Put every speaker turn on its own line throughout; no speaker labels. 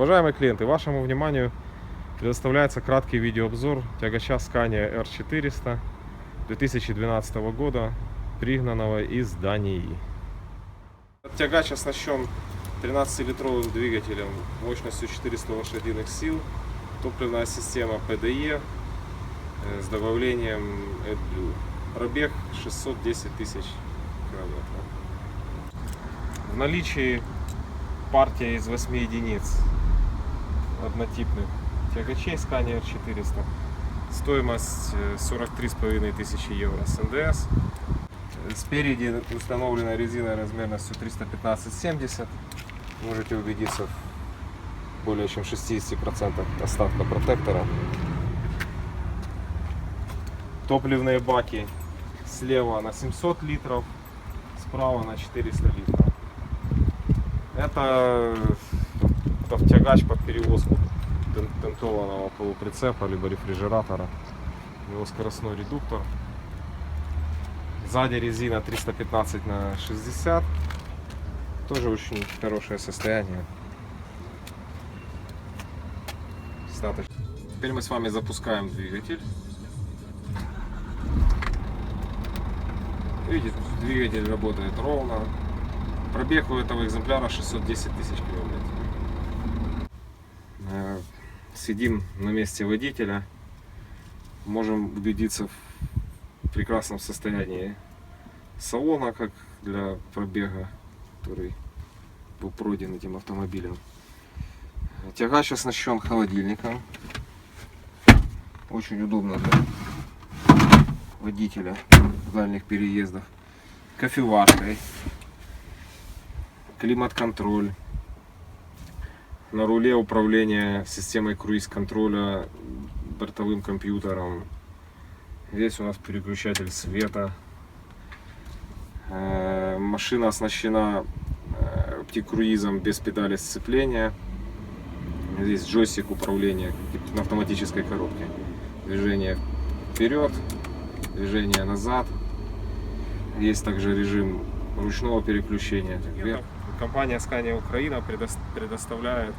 Уважаемые клиенты, вашему вниманию предоставляется краткий видеообзор тягача Scania R400 2012 года, пригнанного из Дании. Тягач оснащен 13-литровым двигателем мощностью 400 лошадиных сил, топливная система PDE э, с добавлением AdBlue. Пробег 610 тысяч километров. В наличии партия из 8 единиц однотипных тягачей Scania R400. Стоимость э, 43,5 тысячи евро с НДС. Э, Спереди установлена резина размерностью 315-70. Можете убедиться в более чем 60% остатка протектора. Топливные баки слева на 700 литров, справа на 400 литров. Это автотягач под перевозку тен- тентованного полуприцепа либо рефрижератора. У скоростной редуктор. Сзади резина 315 на 60. Тоже очень хорошее состояние. Достаточно. Теперь мы с вами запускаем двигатель. Видите, двигатель работает ровно. Пробег у этого экземпляра 610 тысяч километров. Э, Сидим на месте водителя. Можем убедиться в прекрасном состоянии салона, как для пробега, который был пройден этим автомобилем. Тягач оснащен холодильником. Очень удобно для водителя в дальних переездах. Кофеваркой. Климат-контроль. На руле управление системой круиз-контроля бортовым компьютером. Здесь у нас переключатель света. Э, Машина оснащена э, оптикруизом без педали сцепления. Здесь джойстик управления на автоматической коробке. Движение вперед, движение назад. Есть также режим ручного переключения. вверх. Компания Scania Украина предос- предоставляет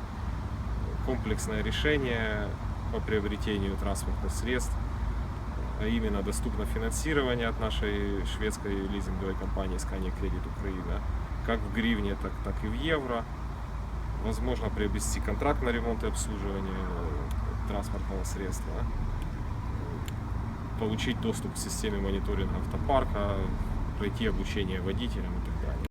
комплексное решение по приобретению транспортных средств. А именно доступно финансирование от нашей шведской лизинговой компании Scania Credit Украина. Как в гривне, так, так и в евро. Возможно приобрести контракт на ремонт и обслуживание э, транспортного средства. Получить доступ к системе мониторинга автопарка, пройти обучение водителям и так далее.